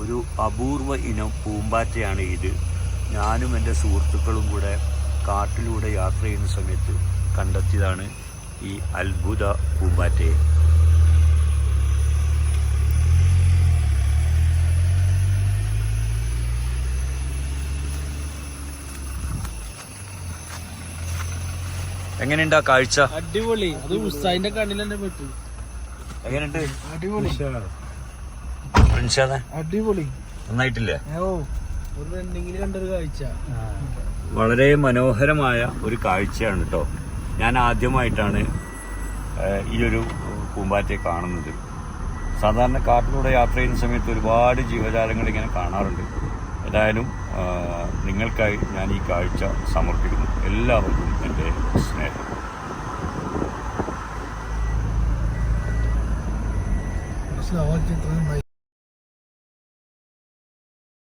ഒരു അപൂർവ ഇനം പൂമ്പാറ്റയാണ് ഇത്. ഞാനും എന്റെ സുഹൃത്തുക്കളും കൂടെ കാട്ടിലൂടെ യാത്ര ചെയ്യുന്ന സമയത്ത് കണ്ടെത്തിയതാണ് ഈ അത്ഭുത പൂമ്പാറ്റയെ. എങ്ങനെയുണ്ട് ആ കാഴ്ച? അടിപൊളി. അത് ഉസ്താദിന്റെ കണ്ണിൽ തന്നെ പെട്ടു. എങ്ങനെയുണ്ട്? അടിപൊളി. പ്രിൻഷാദെ അടിപൊളി. നന്നായിട്ടില്ലേ? ഓ ഒരു കണ്ടൊരു കാഴ്ച. വളരെ മനോഹരമായ ഒരു കാഴ്ചയാണ് കേട്ടോ ഞാൻ ആദ്യമായിട്ടാണ് ഈ ഒരു പൂമ്പാറ്റയെ കാണുന്നത്. സാധാരണ കാട്ടിലൂടെ യാത്ര ചെയ്യുന്ന സമയത്ത് ഒരുപാട് ജീവജാലങ്ങൾ ഇങ്ങനെ കാണാറുണ്ട്. ഏതായാലും നിങ്ങൾക്കായി ഞാൻ ഈ കാഴ്ച സമർപ്പിക്കുന്നു. എല്ലാവർക്കും എന്റെ സ്നേഹം. മനസ്സിലാവാൻ